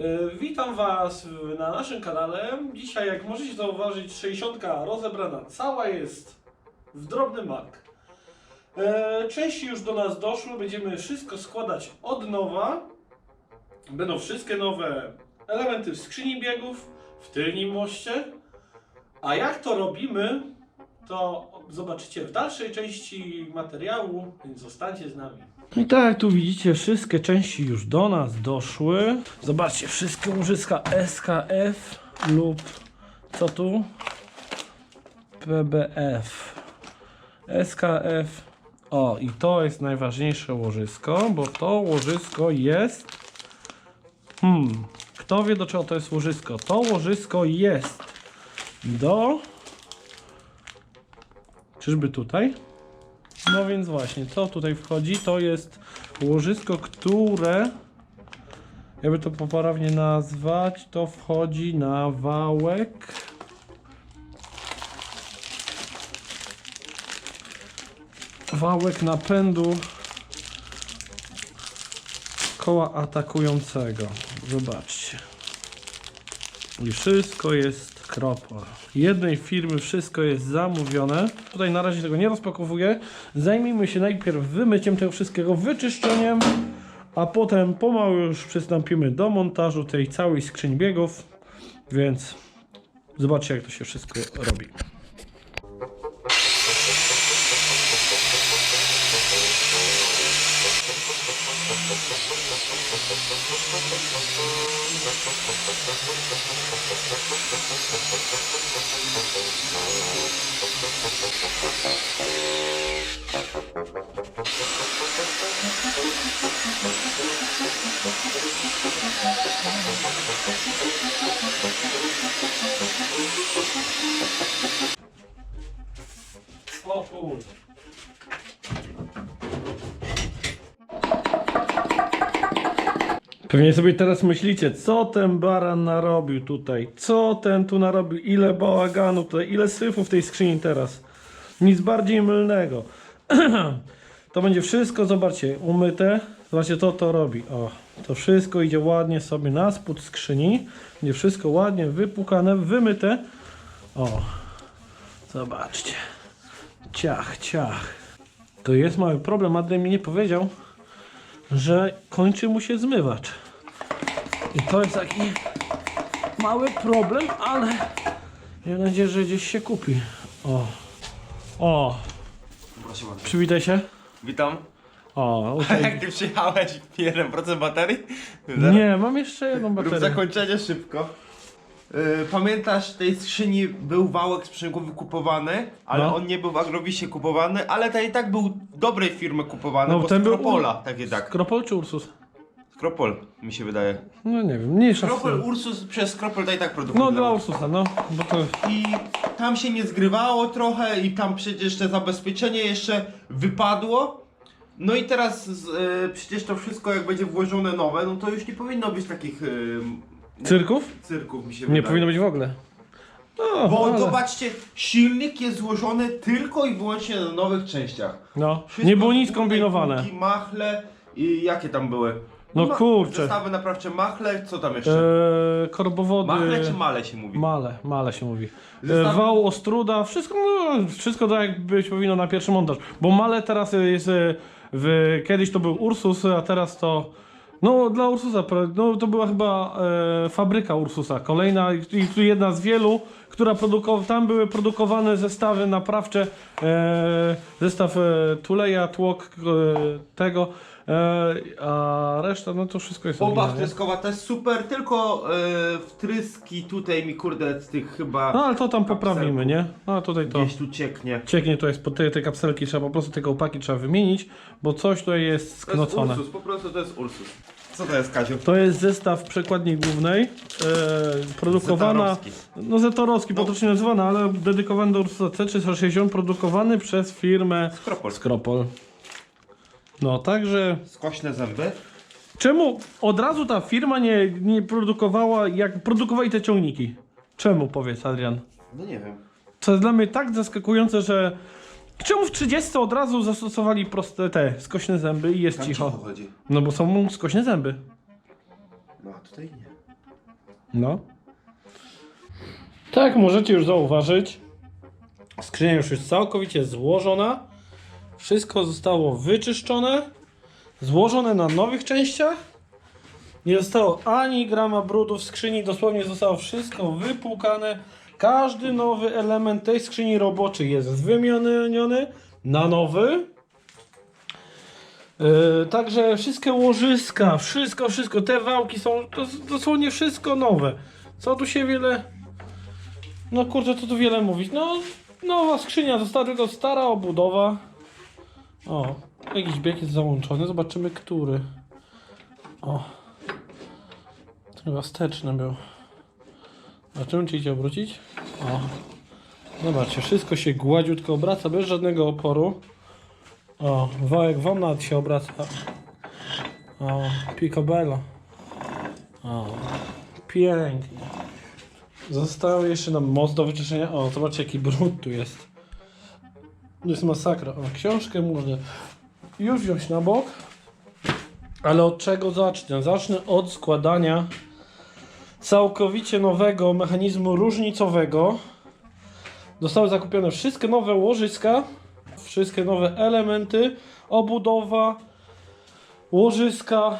E, Witam Was na naszym kanale. Dzisiaj, jak możecie zauważyć, 60 rozebrana cała jest w drobny mak. E, Części już do nas doszły, będziemy wszystko składać od nowa. Będą wszystkie nowe elementy w skrzyni biegów, w tylnym moście. A jak to robimy, to zobaczycie w dalszej części materiału, więc zostańcie z nami. I tak tu widzicie, wszystkie części już do nas doszły. Zobaczcie, wszystkie łożyska SKF lub co tu? PBF. SKF. O, i to jest najważniejsze łożysko, bo to łożysko jest. Hmm, kto wie do czego to jest łożysko? To łożysko jest do. Czyżby tutaj? No więc właśnie, co tutaj wchodzi? To jest łożysko, które, jakby to poprawnie nazwać, to wchodzi na wałek. Wałek napędu koła atakującego. Zobaczcie. I wszystko jest kropor. Jednej firmy wszystko jest zamówione. Tutaj na razie tego nie rozpakowuję. Zajmijmy się najpierw wymyciem tego wszystkiego, wyczyszczeniem, a potem pomału już przystąpimy do montażu tej całej skrzyni biegów. Więc zobaczcie jak to się wszystko robi. Thank you. Pewnie sobie teraz myślicie, co ten baran narobił tutaj, co ten tu narobił, ile bałaganu tutaj, ile syfu w tej skrzyni teraz. Nic bardziej mylnego. to będzie wszystko, zobaczcie, umyte. Zobaczcie, to to robi. O, to wszystko idzie ładnie sobie na spód skrzyni. Będzie wszystko ładnie wypukane, wymyte. O, zobaczcie. Ciach, ciach. To jest mały problem. Adrian mi nie powiedział, że kończy mu się zmywacz. I to jest taki mały problem, ale mam nadzieję, że gdzieś się kupi. O, o, Proszę bardzo. przywitaj się. Witam. O, A tutaj. jak ty przyjechałeś 1% baterii? Nie, mam jeszcze jedną Rób baterię. zakończenie szybko. Yy, pamiętasz, w tej skrzyni był wałek sprzęgłowy kupowany, ale No. on nie był w Agrowisie kupowany, ale ten i tak był dobrej firmy kupowany, No, bo ten z był- Kropola, tak i tak. Kropol czy Ursus? Skropol, mi się wydaje. No nie wiem, mniejsza z Skropol, tym. Ursus przez Skropol to i tak. No dla Ursusa, no, bo to... I tam się nie zgrywało trochę i tam przecież te zabezpieczenie jeszcze wypadło. No i teraz z, y, przecież to wszystko jak będzie włożone nowe, no to już nie powinno być takich y, Cyrków? cyrków mi się Nie wydaje. powinno być w ogóle. No, Bo ale... zobaczcie, silnik jest złożony tylko i wyłącznie na nowych częściach. No, Wszystko nie było nic tutaj kombinowane. kółki, machle i jakie tam były? No kurczę. Zestawy naprawcze machle, co tam jeszcze? Eee, korbowody... machle czy male się mówi? Male, male się mówi. E, Zestaw- Wał, ostruda, wszystko, no, wszystko tak jak być powinno na pierwszy montaż. Bo male teraz jest, e, w, kiedyś to był Ursus, a teraz to, no dla Ursusa, no to była chyba e, fabryka Ursusa, kolejna i tu jedna z wielu, która produkowała, tam były produkowane zestawy naprawcze, e, zestaw e, tuleja, tłok e, tego, e, a reszta, no to wszystko jest Bomba oryginalne. wtryskowa to jest super, tylko e, wtryski tutaj mi kurde z tych chyba No ale to tam poprawimy, nie? No a tutaj to... gdzieś tu cieknie. Cieknie to jest, po te, te kapselki trzeba po prostu te kołpaki trzeba wymienić, bo coś tutaj jest To jest sknocone. Ursus, po prostu to jest Ursus. Co to jest Kaziu? To jest zestaw przekładni głównej, e, produkowana, Zetorowski. no Zetorowski No. potocznie nazywana, ale dedykowany do Ursusa C360, produkowany przez firmę Skropol. Skropol. No, także Skośne zęby. czemu od razu ta firma nie, nie produkowała, jak produkowali te ciągniki? Czemu, powiedz Adrian? No nie wiem. Co jest dla mnie tak zaskakujące, że czemu w 30 od razu zastosowali proste te skośne zęby i jest Tam cicho? cicho chodzi. No bo są skośne zęby. No a tutaj nie. No. Tak, możecie już zauważyć. Skrzynia już jest całkowicie złożona. Wszystko zostało wyczyszczone. Złożone na nowych częściach. Nie zostało ani grama brudu w skrzyni, dosłownie zostało wszystko wypłukane. Każdy nowy element tej skrzyni roboczej jest wymieniony na nowy. Yy, także wszystkie łożyska, wszystko, wszystko, te wałki są dos- dosłownie wszystko nowe. Co tu się wiele. No kurczę, co tu wiele mówić. No, nowa skrzynia, została tylko stara obudowa. O, jakiś bieg jest załączony, zobaczymy który. O. Chyba wsteczny był. A czym ci idzie obrócić? O. Zobaczcie, wszystko się gładziutko obraca bez żadnego oporu. O, wałek wamnat się obraca. O, picobello. O, pięknie. Został jeszcze nam most do wyczyszczenia. O, zobaczcie jaki brud tu jest. To jest masakra. O, książkę można już wziąć na bok. Ale od czego zacznę? Zacznę od składania całkowicie nowego mechanizmu różnicowego. Zostały zakupione wszystkie nowe łożyska, wszystkie nowe elementy, obudowa, łożyska,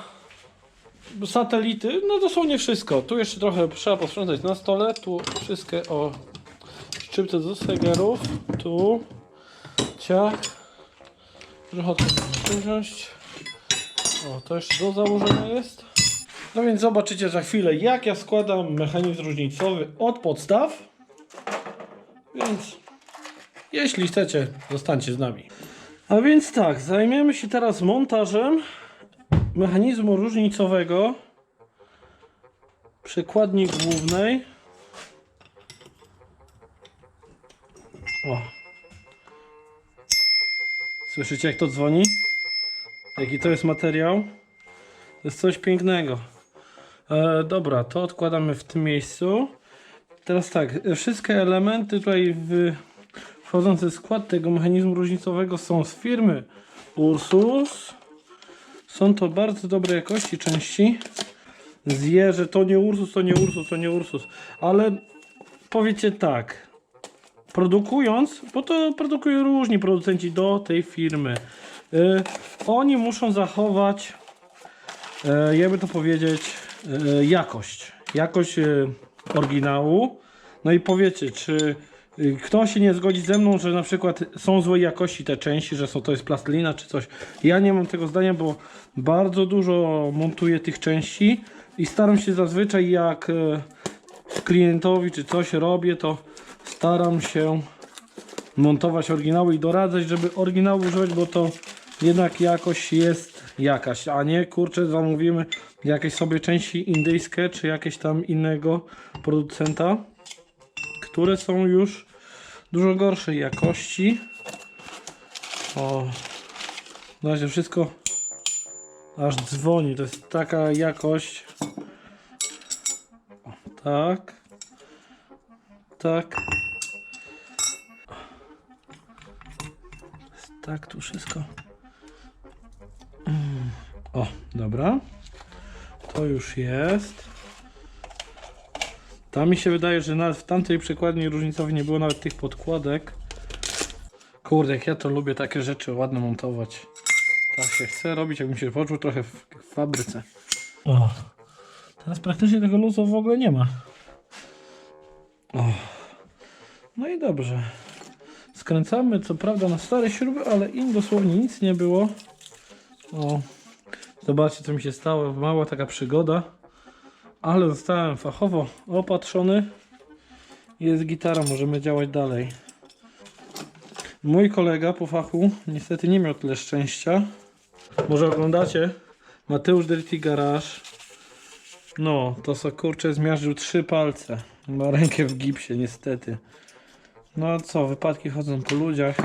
satelity, no dosłownie wszystko. Tu jeszcze trochę trzeba posprzątać na stole, tu wszystkie o szczypce do segerów, tu to możemy wziąć. O, to jeszcze do założenia jest. No więc zobaczycie za chwilę, jak ja składam mechanizm różnicowy od podstaw. Więc jeśli chcecie, zostańcie z nami. A więc tak, zajmiemy się teraz montażem mechanizmu różnicowego przekładni głównej. O. Słyszycie jak to dzwoni? Jaki to jest materiał? To jest coś pięknego. E, dobra, to odkładamy w tym miejscu. Teraz tak, e, wszystkie elementy tutaj w, wchodzące w skład tego mechanizmu różnicowego są z firmy Ursus. Są to bardzo dobrej jakości części. Zje, to nie Ursus, to nie Ursus, to nie Ursus. Ale powiecie tak, produkując, bo to produkują różni producenci do tej firmy. Y, oni muszą zachować, y, jakby to powiedzieć, y, jakość. Jakość oryginału. No i powiecie, czy y, ktoś się nie zgodzi ze mną, że na przykład są złej jakości te części, że są, to jest plastelina czy coś. Ja nie mam tego zdania, bo bardzo dużo montuję tych części i staram się zazwyczaj jak klientowi czy coś robię, to staram się montować oryginały i doradzać, żeby oryginału używać, bo to jednak jakość jest jakaś, a nie kurczę zamówimy jakieś sobie części indyjskie czy jakieś tam innego producenta, które są już dużo gorszej jakości. O, na razie wszystko aż dzwoni, to jest taka jakość. O, tak. Tak. Tak, tu wszystko. Mm. O, dobra. To już jest. Tam mi się wydaje, że nawet w tamtej przekładni różnicowej nie było nawet tych podkładek. Kurde, jak ja to lubię takie rzeczy ładne montować. Tak się chce robić, jakbym się poczuł trochę w, w fabryce. O, teraz praktycznie tego luzu w ogóle nie ma. O. No i dobrze. Skręcamy co prawda na stare śruby, ale im dosłownie nic nie było. O, zobaczcie co mi się stało. Mała taka przygoda. Ale zostałem fachowo opatrzony. Jest gitara, możemy działać dalej. Mój kolega po fachu niestety nie miał tyle szczęścia. Może oglądacie? Mateusz Dirty Garage. No, to co kurczę zmiażdżył trzy palce. Ma rękę w gipsie niestety. No co, wypadki chodzą po ludziach.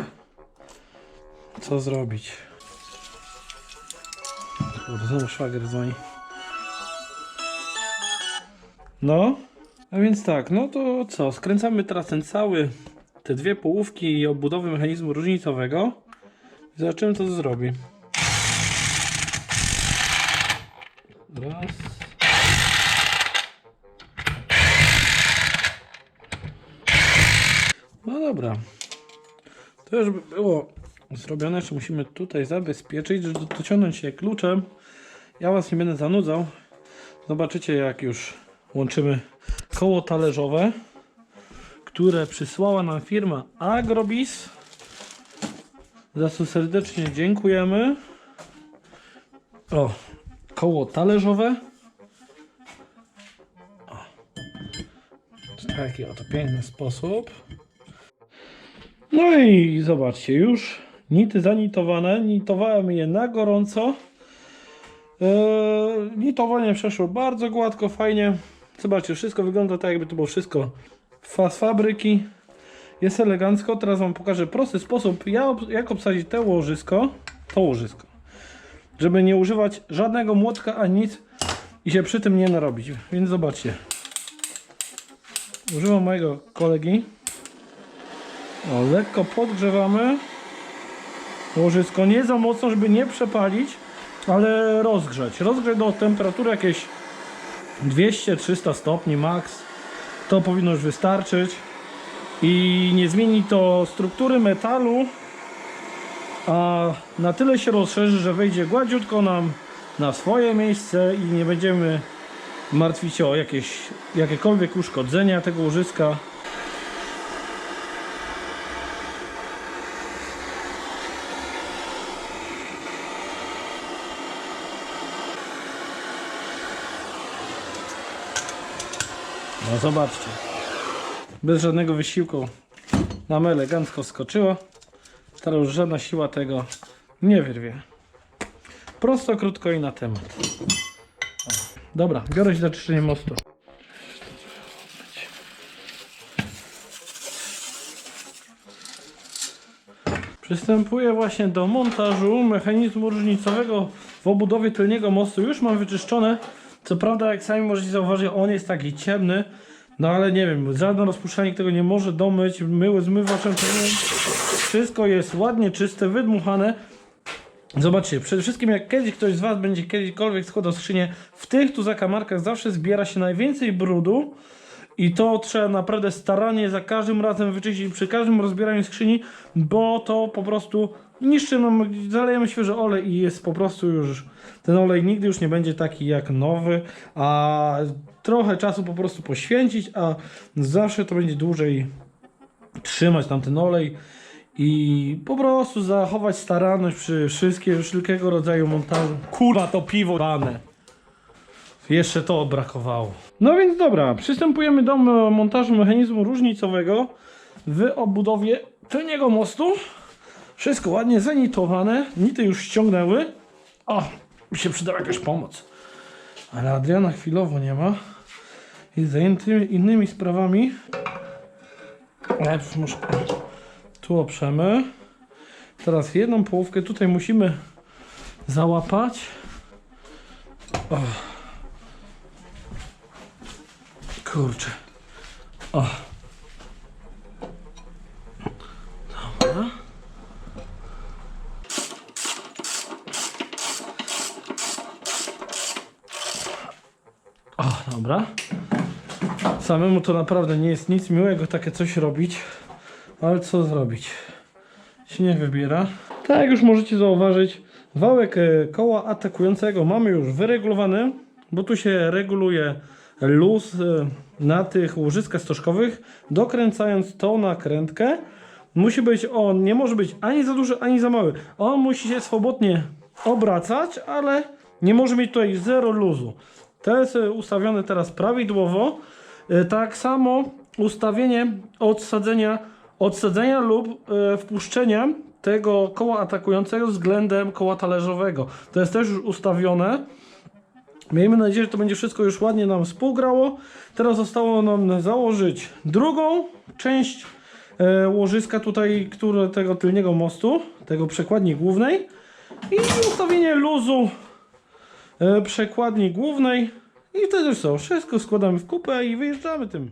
Co zrobić? Kurde, znowu szwagier dzwoni. No, a więc tak, no to co, skręcamy teraz ten cały, te dwie połówki i obudowy mechanizmu różnicowego zobaczymy co to zrobi. Raz. Dobra. To już by było zrobione, jeszcze musimy tutaj zabezpieczyć, żeby dociągnąć się kluczem. Ja Was nie będę zanudzał. Zobaczycie jak już łączymy koło talerzowe, które przysłała nam firma Agrobis. Za co serdecznie dziękujemy. O, koło talerzowe. O. W taki oto piękny sposób. No i zobaczcie, już nity zanitowane. Nitowałem je na gorąco. Eee, nitowanie przeszło bardzo gładko, fajnie. Zobaczcie, wszystko wygląda tak, jakby to było wszystko z fabryki. Jest elegancko. Teraz Wam pokażę prosty sposób, jak obsadzić te łożysko, to łożysko, żeby nie używać żadnego młotka ani nic i się przy tym nie narobić. Więc zobaczcie. Używam mojego kolegi. O, lekko podgrzewamy łożysko. Nie za mocno, żeby nie przepalić, ale rozgrzać. Rozgrzać do temperatury jakieś 200-300 stopni max. To powinno już wystarczyć. I nie zmieni to struktury metalu, a na tyle się rozszerzy, że wejdzie gładziutko nam na swoje miejsce i nie będziemy martwić się o jakieś, jakiekolwiek uszkodzenia tego łożyska. No zobaczcie. Bez żadnego wysiłku nam elegancko skoczyło. Teraz już żadna siła tego nie wyrwie. Prosto, krótko i na temat. Dobra, biorę się za czyszczenie mostu. Przystępuję właśnie do montażu mechanizmu różnicowego w obudowie tylniego mostu. Już mam wyczyszczone. Co prawda, jak sami możecie zauważyć, on jest taki ciemny. No ale nie wiem, żaden rozpuszczalnik tego nie może domyć. Myły zmywaczem. Wszystko jest ładnie czyste, wydmuchane. Zobaczcie, przede wszystkim jak kiedyś ktoś z Was będzie kiedykolwiek składał skrzynię, w tych tu zakamarkach zawsze zbiera się najwięcej brudu i to trzeba naprawdę starannie za każdym razem wyczyścić przy każdym rozbieraniu skrzyni, bo to po prostu niszczy nam, zalejemy świeży olej i jest po prostu już, ten olej nigdy już nie będzie taki jak nowy, a trochę czasu po prostu poświęcić, a zawsze to będzie dłużej trzymać tam ten olej i po prostu zachować staranność przy wszystkie, wszelkiego rodzaju montażu. Kurwa, to piwo dane. Jeszcze to brakowało. No więc dobra, przystępujemy do montażu mechanizmu różnicowego w obudowie tylniego mostu. Wszystko ładnie zanitowane, nity już ściągnęły. O, mi się przydała jakaś pomoc. Ale Adriana chwilowo nie ma. Jest zajęty innymi sprawami. Ale muszę... Tu oprzemy. Teraz jedną połówkę tutaj musimy załapać. O. Kurczę. O. dobra. Samemu to naprawdę nie jest nic miłego takie coś robić. Ale co zrobić? Się nie wybiera. Tak jak już możecie zauważyć, wałek e, koła atakującego mamy już wyregulowany, bo tu się reguluje luz e, na tych łożyskach stożkowych. Dokręcając tą nakrętkę, musi być on, nie może być ani za duży, ani za mały. On musi się swobodnie obracać, ale nie może mieć tutaj zero luzu. To jest ustawione teraz prawidłowo. E, Tak samo ustawienie odsadzenia, odsadzenia lub e, wpuszczenia tego koła atakującego względem koła talerzowego. To jest też już ustawione. Miejmy nadzieję, że to będzie wszystko już ładnie nam współgrało. Teraz zostało nam założyć drugą część e, łożyska tutaj, które, tego tylniego mostu, tego przekładni głównej i ustawienie luzu przekładni głównej i wtedy co, wszystko składamy w kupę i wyjeżdżamy tym.